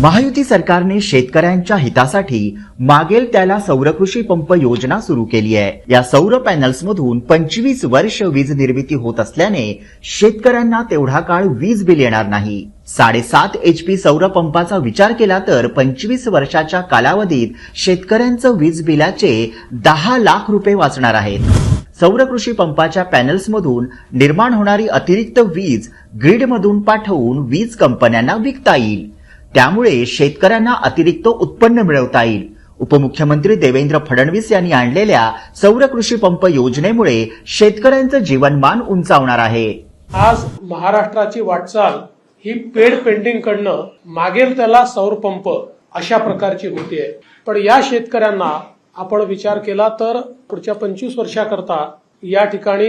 महायुती सरकारने शेतकऱ्यांच्या हितासाठी मागेल त्याला सौरकृषी पंप योजना सुरू केली आहे. या सौर पॅनल्स मधून पंचवीस वर्ष वीज निर्मिती होत असल्याने शेतकऱ्यांना तेवढा काळ वीज बिल येणार नाही. साडेसात एच पी सौर पंपाचा विचार केला तर पंचवीस वर्षाच्या कालावधीत शेतकऱ्यांचं वीज बिलाचे दहा लाख रुपये वाचणार आहेत. सौर कृषी पंपाच्या पॅनल्समधून निर्माण होणारी अतिरिक्त वीज ग्रीडमधून पाठवून वीज कंपन्यांना विकता येईल. त्यामुळे शेतकऱ्यांना अतिरिक्त उत्पन्न मिळवता येईल. उपमुख्यमंत्री देवेंद्र फडणवीस यांनी आणलेल्या सौर कृषी पंप योजनेमुळे शेतकऱ्यांचं जीवनमान उंचावणार आहे. आज महाराष्ट्राची वाटचाल ही पेड पेंटिंग कडनं मागेल त्याला सौर पंप अशा प्रकारची होतीये पण या शेतकऱ्यांना आपण विचार केला तर पुढच्या पंचवीस वर्षाकरता या ठिकाणी